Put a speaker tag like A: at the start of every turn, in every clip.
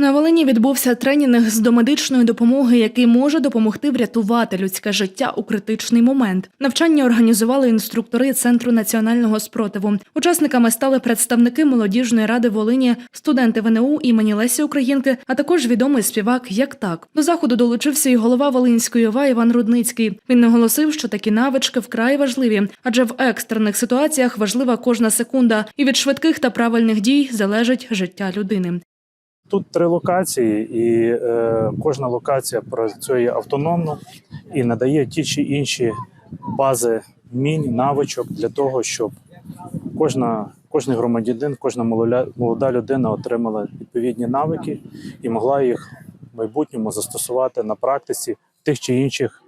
A: На Волині відбувся тренінг з домедичної допомоги, який може допомогти врятувати людське життя у критичний момент. Навчання організували інструктори Центру національного спротиву. Учасниками стали представники молодіжної ради Волині, студенти ВНУ імені Лесі Українки, а також відомий співак як так. До заходу долучився і голова Волинської ОВА Іван Рудницький. Він наголосив, що такі навички вкрай важливі, адже в екстрених ситуаціях важлива кожна секунда, і від швидких та правильних дій залежить життя людини.
B: Тут три локації, і е, кожна локація працює автономно і надає ті чи інші бази вмінь, навичок для того, щоб кожна, кожен громадянин, кожна молода, людина отримала відповідні навики і могла їх в майбутньому застосувати на практиці тих чи інших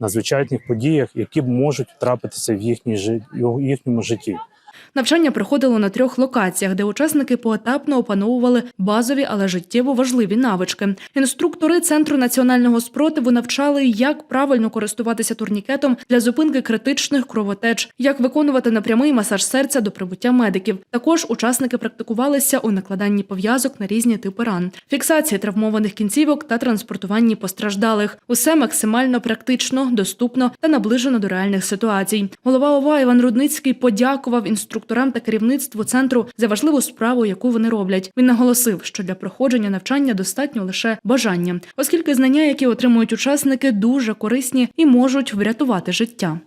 B: надзвичайних подіях, які можуть трапитися в, їхній, жи- в їхньому житті.
A: Навчання проходило на трьох локаціях, де учасники поетапно опановували базові, але життєво важливі навички. Інструктори центру національного спротиву навчали, як правильно користуватися турнікетом для зупинки критичних кровотеч, як виконувати напрямий масаж серця до прибуття медиків. Також учасники практикувалися у накладанні пов'язок на різні типи ран, фіксації травмованих кінцівок та транспортуванні постраждалих. Усе максимально практично, доступно та наближено до реальних ситуацій. Голова ОВА Іван Рудницький подякував інструкторам та керівництву центру за важливу справу, яку вони роблять. Він наголосив, що для проходження навчання достатньо лише бажання, оскільки знання, які отримують учасники, дуже корисні і можуть врятувати життя.